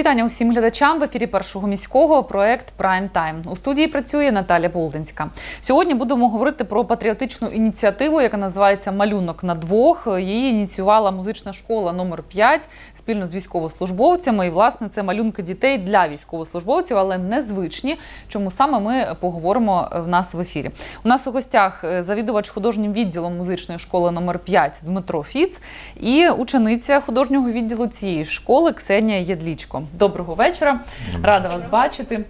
Вітання усім глядачам в ефірі першого міського проект Прайм Тайм. У студії працює Наталя Болдинська. Сьогодні будемо говорити про патріотичну ініціативу, яка називається Малюнок на двох. Її ініціювала музична школа номер 5 спільно з військовослужбовцями. І власне це малюнки дітей для військовослужбовців, але незвичні. Чому саме ми поговоримо в нас в ефірі? У нас у гостях е, завідувач художнім відділом музичної школи номер 5 Дмитро Фіц і учениця художнього відділу цієї школи Ксенія Єдлічко. Доброго вечора, рада вас бачити.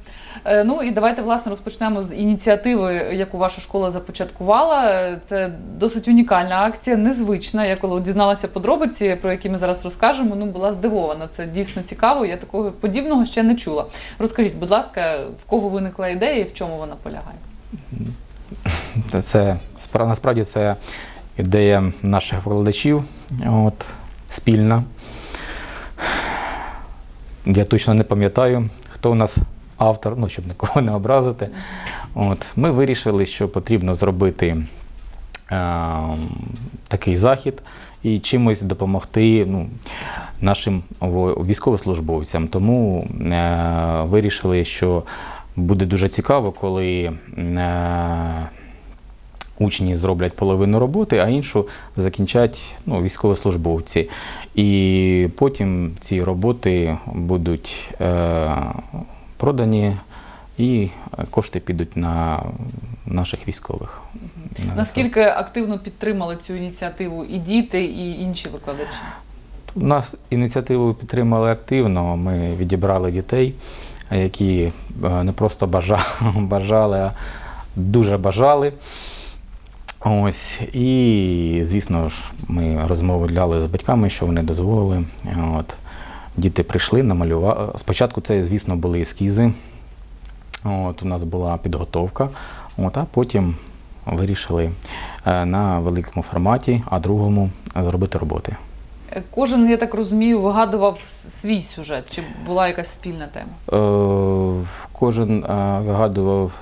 Е, Ну і давайте власне розпочнемо з ініціативи, яку ваша школа започаткувала. Це досить унікальна акція, незвична. Я коли дізналася подробиці, про які ми зараз розкажемо, ну була здивована. Це дійсно цікаво. Я такого подібного ще не чула. Розкажіть, будь ласка, в кого виникла ідея і в чому вона полягає? Це спра- насправді це ідея наших викладачів, от, спільна. Я точно не пам'ятаю, хто у нас автор, ну, щоб нікого не образити. От, ми вирішили, що потрібно зробити е, такий захід і чимось допомогти ну, нашим військовослужбовцям. Тому е, вирішили, що буде дуже цікаво, коли е, учні зроблять половину роботи, а іншу закінчать ну, військовослужбовці. І потім ці роботи будуть е, продані і кошти підуть на наших військових. Наскільки активно підтримали цю ініціативу і діти, і інші викладачі? Нас ініціативу підтримали активно. Ми відібрали дітей, які е, не просто бажа- бажали, а дуже бажали. Ось, і, звісно ж, ми розмовляли з батьками, що вони дозволили. От. Діти прийшли, намалювали. Спочатку це, звісно, були ескізи. От, у нас була підготовка, от, а потім вирішили е, на великому форматі, а другому зробити роботи. Кожен, я так розумію, вигадував свій сюжет, чи була якась спільна тема? Е, Кожен е, вигадував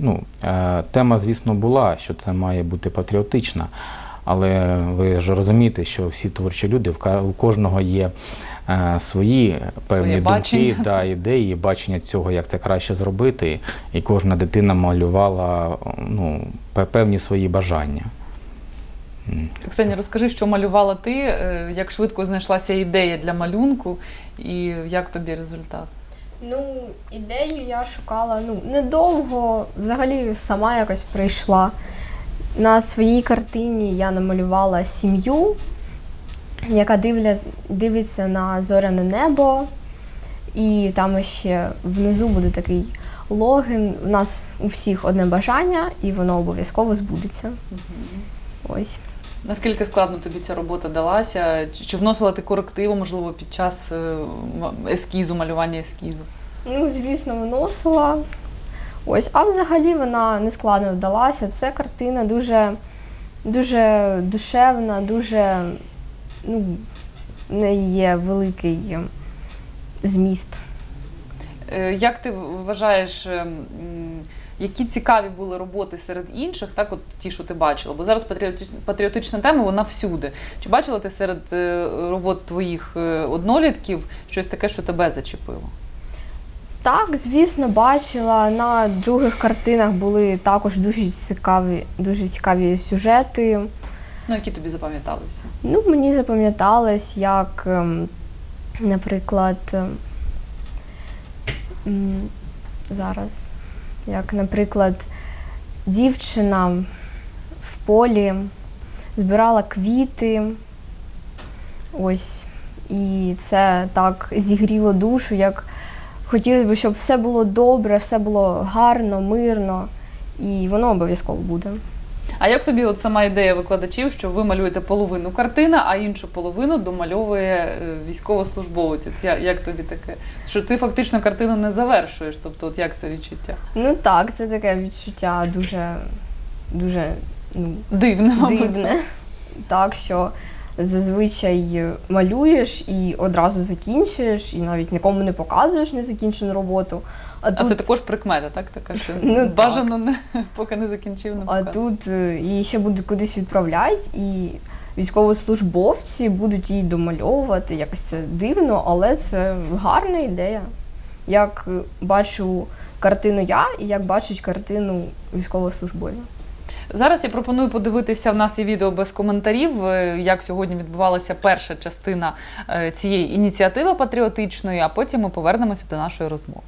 ну, е, тема, звісно, була, що це має бути патріотична. Але ви ж розумієте, що всі творчі люди, у кожного є е, свої певні думки, бачення. да, ідеї, бачення цього, як це краще зробити. І кожна дитина малювала ну, певні свої бажання. Ксенія, розкажи, що малювала ти, е, як швидко знайшлася ідея для малюнку, і як тобі результат? Ну, ідею я шукала ну, недовго, взагалі сама якось прийшла. На своїй картині я намалювала сім'ю, яка дивля, дивиться на зоряне небо. І там ще внизу буде такий логін. У нас у всіх одне бажання, і воно обов'язково збудеться. Ось. Наскільки складно тобі ця робота далася? Чи- вносила ти корективи, можливо, під час е, ескізу, малювання ескізу? Ну, звісно, виносила. Ось, а взагалі вона нескладно вдалася. Це картина дуже, дуже душевна, дуже ну, в неї є великий ем, зміст. Е, Як ти вважаєш, е, м, які цікаві були роботи серед інших, так от ті, що ти бачила? Бо зараз патріотична, тема, вона всюди. Чи бачила ти серед е, робот твоїх е, однолітків щось таке, що тебе зачепило? Так, звісно, бачила. На других картинах були також дуже цікаві, дуже цікаві сюжети. Ну, які тобі запам'яталися? Ну, мені запам'яталось, як, ем, наприклад, ем, зараз, як, наприклад, дівчина в полі збирала квіти. Ось. І це так зігріло душу, як хотілося б, щоб все було добре, все було гарно, мирно, і воно обов'язково буде. А як тобі от сама ідея викладачів, що ви малюєте половину картини, а іншу половину домальовує е, військовослужбовець? От Як тобі таке? Що ти фактично картину не завершуєш? Тобто, от як це відчуття? Ну так, це таке відчуття дуже, дуже ну, Дивне, мабуть. дивне. Так, що зазвичай малюєш і одразу закінчуєш, і навіть нікому не показуєш незакінчену роботу. А, А тут, це також прикмета, так? Така, що Ну, так. бажано не, поки не закінчив, не а тут е, її ще буде кудись відправляти, і військовослужбовці будуть її домальовувати. Якось це дивно, але це гарна ідея. Як е, бачу картину я і як бачать картину військовослужбові. Зараз я пропоную подивитися. В нас є відео без коментарів, е, як сьогодні відбувалася перша частина е, цієї ініціативи патріотичної, а потім ми повернемося до нашої розмови.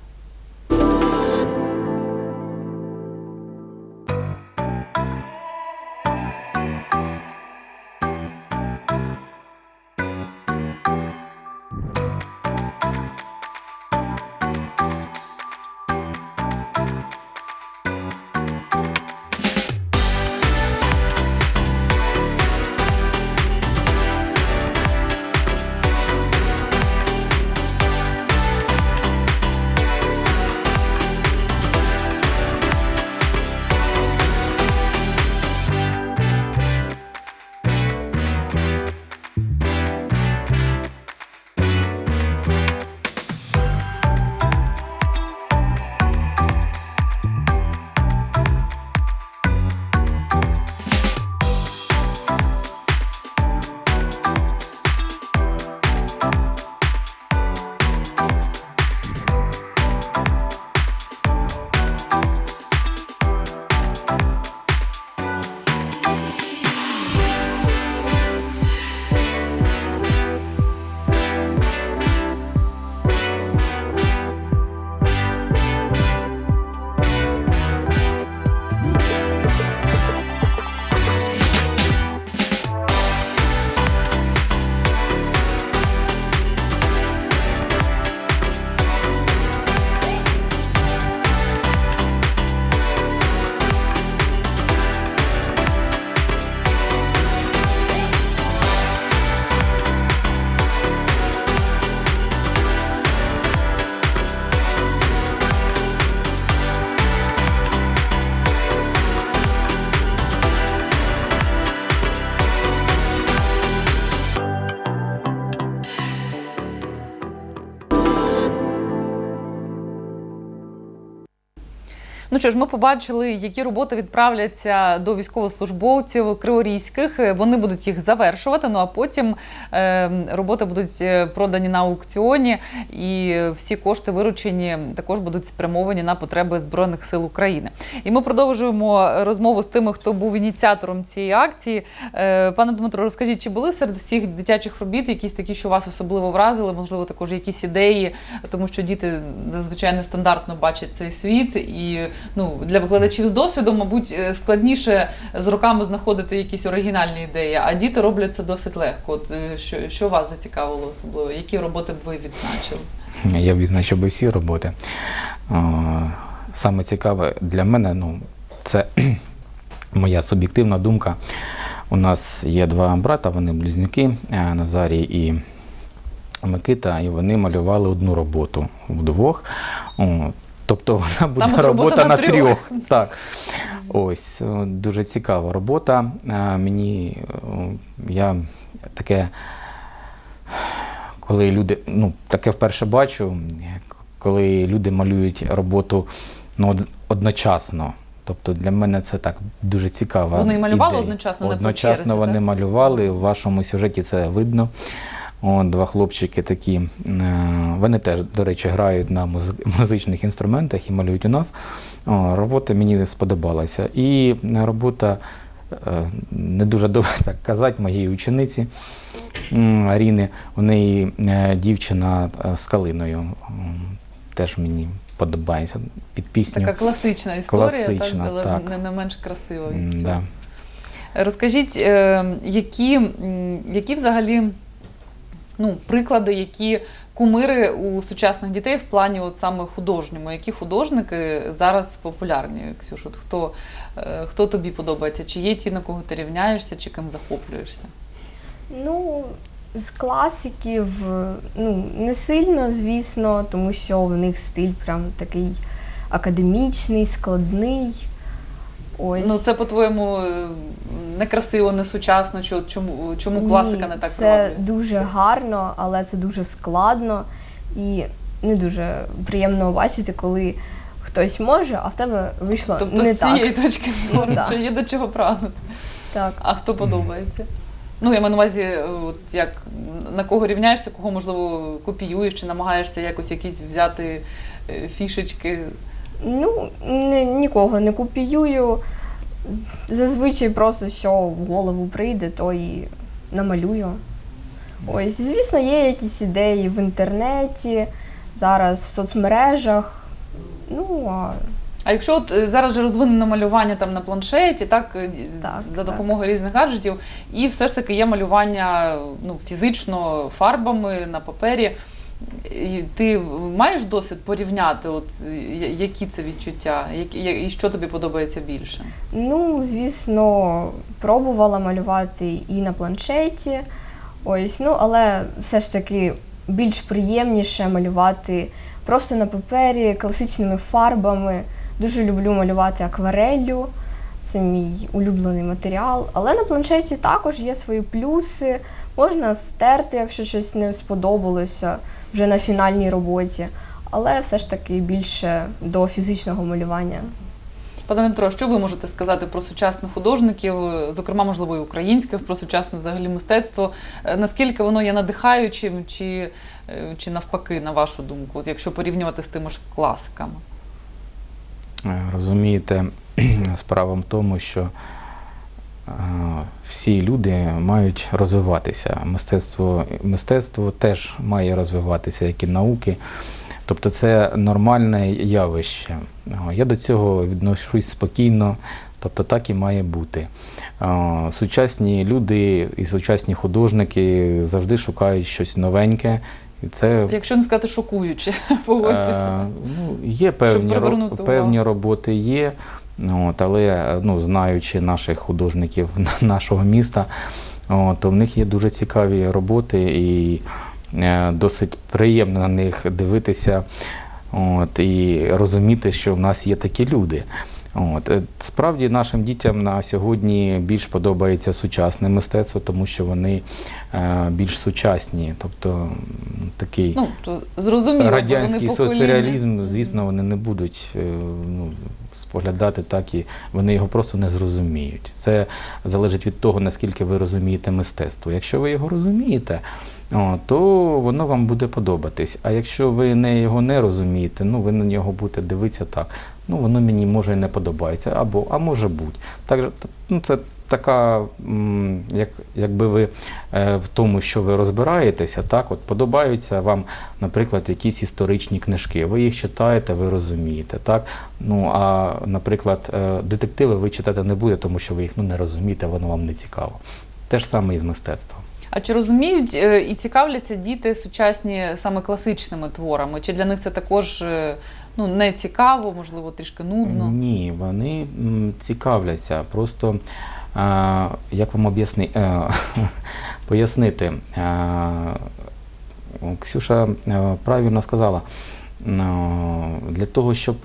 Ну що ж, ми побачили, які роботи відправляться до військовослужбовців криворізьких. Е, Вони будуть їх завершувати. Ну а потім е, роботи будуть е, продані на аукціоні, і всі кошти виручені також будуть спрямовані на потреби збройних сил України. І ми продовжуємо розмову з тими, хто був ініціатором цієї акції. Е, пане Дмитро, розкажіть, чи були серед всіх дитячих робіт якісь такі, що вас особливо вразили? Можливо, також якісь ідеї, тому що діти зазвичай нестандартно бачать цей світ, і ну для викладачів з досвідом, мабуть, е, складніше з роками знаходити якісь оригінальні ідеї, а діти роблять це досить легко. От е, що, що вас зацікавило особливо? Які роботи б ви відзначили? Я відзначив би всі роботи. Саме цікаве для мене, ну, це моя суб'єктивна думка. У нас є два брата, вони близнюки, Назарій і Микита, і вони малювали одну роботу вдвох. Тобто вона буде робота робота на на трьох. трьох. Так. Ось, дуже цікава робота. Мені я таке коли люди, ну, таке вперше бачу, коли люди малюють роботу ну, одночасно. Тобто для мене це так дуже цікаво. Вони малювали одночасно, не по Одночасно черзі, вони так? малювали. У вашому сюжеті це видно. О, два хлопчики такі. е, Вони теж, до речі, грають на музи- музичних інструментах і малюють у нас. О, робота мені сподобалася. І робота е, не дуже добре так казати, моєї учениці Аріни. У неї е, дівчина з калиною. Теж мені подобається під пісню. Така класична історія, Класична, так, але так. Не, не менш красива від цього. Да. Розкажіть, які, які взагалі ну, приклади, які кумири у сучасних дітей в плані от саме художньому? Які художники зараз популярні, Ксюш? От хто, е, хто тобі подобається? Чи є ті, на кого ти рівняєшся, чи ким захоплюєшся? Ну, з класиків, ну, не сильно, звісно, тому що в них стиль прям такий академічний, складний. Ось. Ну, це, по-твоєму, некрасиво, не сучасно, чи от чому, чому класика Ні, не так Це приваблює? дуже гарно, але це дуже складно і не дуже приємно бачити, коли хтось може, а в тебе вийшло Тобто не з цієї так. точки зору, Ну, так. що є до чого прагнути. так. А хто подобається? Ну, я маю на увазі, от як на кого рівняєшся, кого можливо копіюєш, чи намагаєшся якось якісь взяти е, фішечки. Ну, ні- нікого не копіюю. Зазвичай просто що в голову прийде, то і намалюю. Ось, звісно, є якісь ідеї в інтернеті, зараз в соцмережах. Ну, а А якщо от е, зараз же розвинено малювання там на планшеті, так, е, з- Так, за так. допомогою різних гаджетів, і все ж таки є малювання ну, фізично фарбами на папері. Ти маєш досвід порівняти, от які це відчуття, які, і що тобі подобається більше? Ну, звісно, пробувала малювати і на планшеті. Ось, ну, але все ж таки більш приємніше малювати просто на папері, класичними фарбами. Дуже люблю малювати аквареллю. Це мій улюблений матеріал. Але на планшеті також є свої плюси. Можна стерти, якщо щось не сподобалося вже на фінальній роботі. Але все ж таки більше до фізичного малювання. Пане Дмитро, що ви можете сказати про сучасних художників, зокрема, можливо, і українських, про сучасне взагалі мистецтво? Е, Наскільки воно є надихаючим, чи, е, чи навпаки, на вашу думку, якщо порівнювати з тими ж класиками? Е, Розумієте, справа в тому, що е, всі люди мають розвиватися. Мистецтво, мистецтво теж має розвиватися, як і науки. Тобто це нормальне явище. Я до цього відношусь спокійно, тобто так і має бути. Сучасні люди і сучасні художники завжди шукають щось новеньке. І це Якщо не сказати шокуюче, погодьтеся. Е, ну, є певні, ро- певні роботи є, от, але е, ну, знаючи наших художників нашого міста, от, то в них є дуже цікаві роботи і е, досить приємно на них дивитися от, і розуміти, що в нас є такі люди. От. е, Справді нашим дітям на сьогодні більш подобається сучасне мистецтво, тому що вони е, більш сучасні, тобто такий Ну, то зрозуміло, радянський соцреалізм, звісно, вони не будуть е, ну, споглядати так і вони його просто не зрозуміють. Це залежить від того, наскільки ви розумієте мистецтво. Якщо ви його розумієте, то воно вам буде подобатись. А якщо ви не його не розумієте, ну ви на нього будете дивитися так. Ну воно мені може і не подобається, або а може бути. Так, ну, це така, як, якби ви е, в тому, що ви розбираєтеся, так, от подобаються вам, наприклад, якісь історичні книжки. Ви їх читаєте, ви розумієте. Так? Ну, а, наприклад, е, детективи ви читати не будете, тому що ви їх ну, не розумієте, воно вам не цікаво. Те ж саме і з мистецтвом. А чи розуміють е, і цікавляться діти сучасні саме класичними творами? Чи для них це також е, ну, не цікаво, можливо, трішки нудно? Ні, вони цікавляться. Просто як вам об'ясни, е, пояснити, Ксюша правильно сказала. Ну, Для того, щоб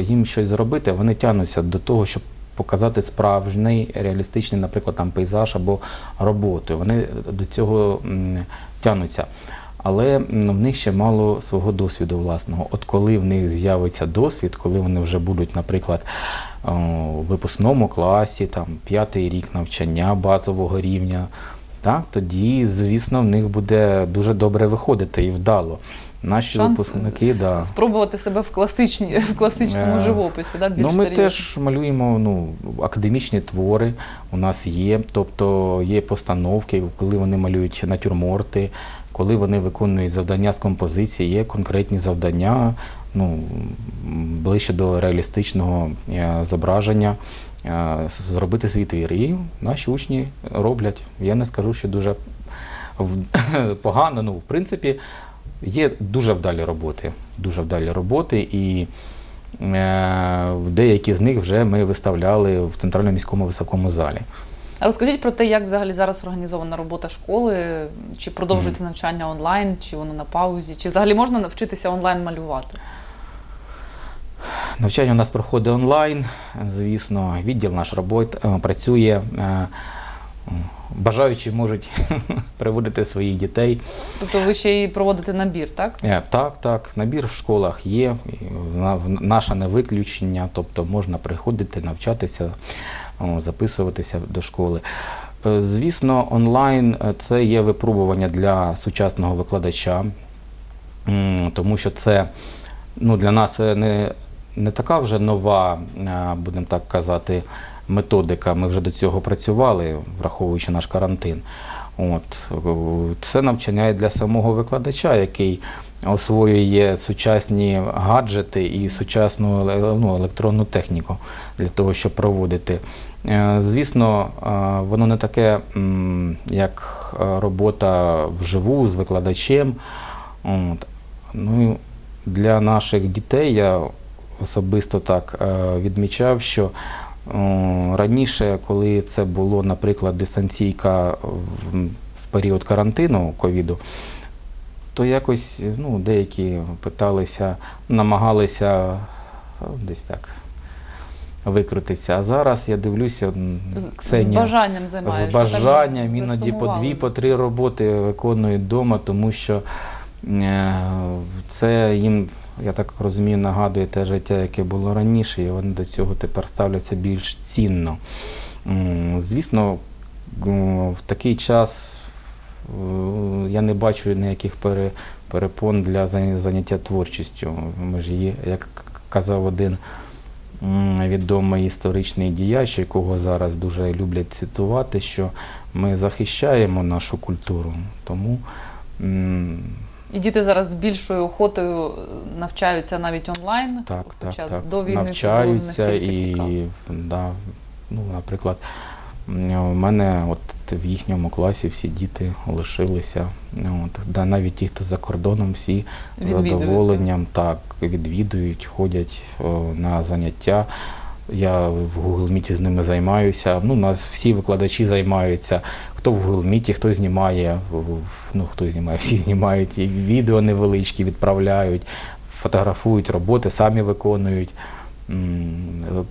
їм щось зробити, вони тягнуться до того, щоб показати справжній реалістичний, наприклад, там пейзаж або роботу. Вони до цього м, тягнуться. Але в них ще мало свого досвіду власного. От коли в них з'явиться досвід, коли вони вже будуть, наприклад, у випускному класі, там п'ятий рік навчання базового рівня, так, тоді, звісно, в них буде дуже добре виходити і вдало. Наші Шанс, випускники, да. Спробувати себе в, класичній, в класичному Е, живописі, да, більш Ну, ми серйозно. теж малюємо ну, академічні твори. У нас є, тобто є постановки, коли вони малюють натюрморти, коли вони виконують завдання з композиції, є конкретні завдання, ну, ближче до реалістичного е, зображення. е, Зробити свій твір. І наші учні роблять. Я не скажу, що дуже погано. Ну, в принципі, є дуже вдалі роботи. Дуже вдалі роботи. І Е, Деякі з них вже ми виставляли в центральному міському високому залі. Розкажіть про те, як взагалі зараз організована робота школи, чи продовжується навчання онлайн, чи воно на паузі, чи взагалі можна навчитися онлайн малювати? Навчання у нас проходить онлайн, звісно, відділ наш робот е, працює. Бажаючі можуть приводити своїх дітей. Тобто ви ще й проводите набір, так? Е, Так, так, набір в школах є, і наше не виключення, тобто можна приходити, навчатися, записуватися до школи. Е, Звісно, онлайн е, це є випробування для сучасного викладача, тому що це ну, для нас не, не така вже нова, будемо так казати, методика. Ми вже до цього працювали, враховуючи наш карантин. От, це навчання і для самого викладача, який освоює сучасні гаджети і сучасну ну, електронну техніку для того, щоб проводити. Е, Звісно, е, воно не таке, як е, робота вживу з викладачем. От. Ну, для наших дітей я особисто так е, відмічав, що раніше, коли це було, наприклад, дистанційка в, період карантину ковіду, то якось ну, деякі питалися, намагалися е, десь так викрутитися. А зараз я дивлюся, м, З, бажанням займаєшся. з бажанням іноді по дві, по три роботи виконують вдома, тому що це їм, я так розумію, нагадує те життя, яке було раніше, і вони до цього тепер ставляться більш цінно. Звісно, в такий час е, я не бачу ніяких перепон для заняття творчістю. Ми ж її, як казав один відомий історичний діяч, якого зараз дуже люблять цитувати, що ми захищаємо нашу культуру. Тому І діти зараз з більшою охотою е, навчаються навіть онлайн. так, так, хоча так. до війни це було навчаються і, цікаво. да, ну, наприклад, у мене от в їхньому класі всі діти лишилися. От, да, навіть ті, хто за кордоном, всі з задоволенням так відвідують, ходять о, на заняття. Я в Google Meet з ними займаюся. Ну, у нас всі викладачі займаються. Хто в Google Meet, хто знімає, ну хто знімає, всі знімають, і відео невеличкі відправляють, фотографують роботи, самі виконують.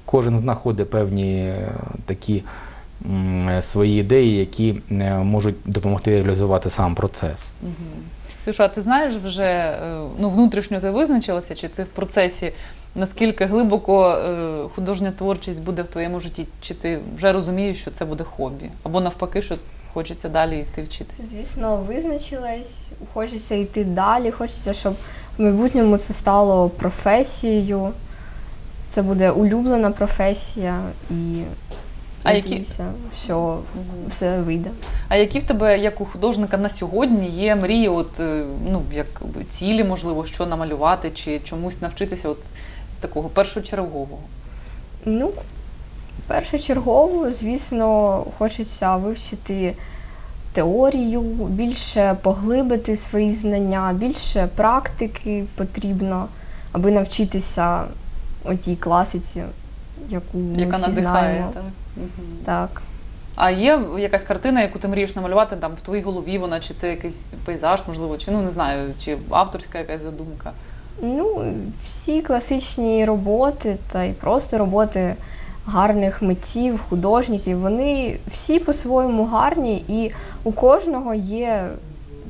Кожен знаходить певні е, такі свої ідеї, які е, можуть допомогти реалізувати сам процес. Мгм. Ксюша, а ти знаєш вже е, ну, внутрішньо ти визначилася, чи ти в процесі, наскільки глибоко е, художня творчість буде в твоєму житті? Чи ти вже розумієш, що це буде хобі? Або навпаки, що хочеться далі йти вчитися? Звісно, визначилась, хочеться йти далі, хочеться, щоб в майбутньому це стало професією. Це буде улюблена професія і А які- що все вийде. А які в тебе, як у художника на сьогодні, є мрії, от е, ну як цілі, можливо, що намалювати, чи чомусь навчитися, от такого першочергового? Ну, першочергово, звісно, хочеться вивчити теорію, більше поглибити свої знання, більше практики потрібно, аби навчитися отій класиці, яку ми яка всі надихає? знаємо. Так? Так. А є якась картина, яку ти мрієш намалювати там в твоїй голові, вона чи це якийсь пейзаж, можливо, чи ну не знаю, чи авторська якась задумка? Ну, всі класичні роботи та й просто роботи гарних митців, художників, вони всі по-своєму гарні, і у кожного є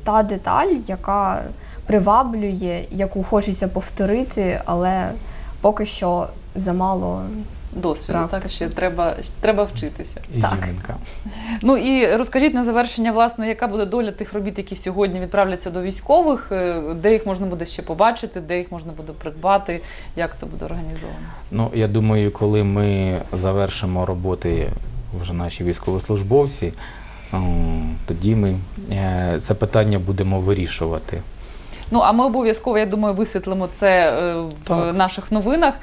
та деталь, яка приваблює, яку хочеться повторити, але поки що замало. Досвіду, так Практика. ще треба, треба вчитися. І Ну і розкажіть на завершення, власне, яка буде доля тих робіт, які сьогодні відправляться до військових, е, де їх можна буде ще побачити, де їх можна буде придбати, як це буде організовано? Ну, я думаю, коли ми завершимо роботи вже наші військовослужбовці, тоді ми е, це питання будемо вирішувати. Ну а ми обов'язково, я думаю, висвітлимо це е, в Так. наших новинах.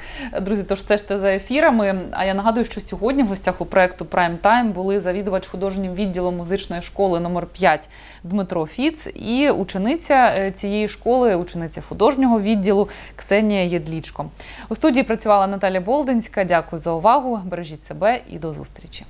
Друзі, тож стежте за ефірами. А я нагадую, що сьогодні в гостях у проекту Prime Time були завідувач художнім відділом музичної школи номер 5 Дмитро Фіц і учениця е, цієї школи, учениця художнього відділу Ксенія Єдлічко. У студії працювала Наталя Болдинська. Дякую за увагу. Бережіть себе і до зустрічі.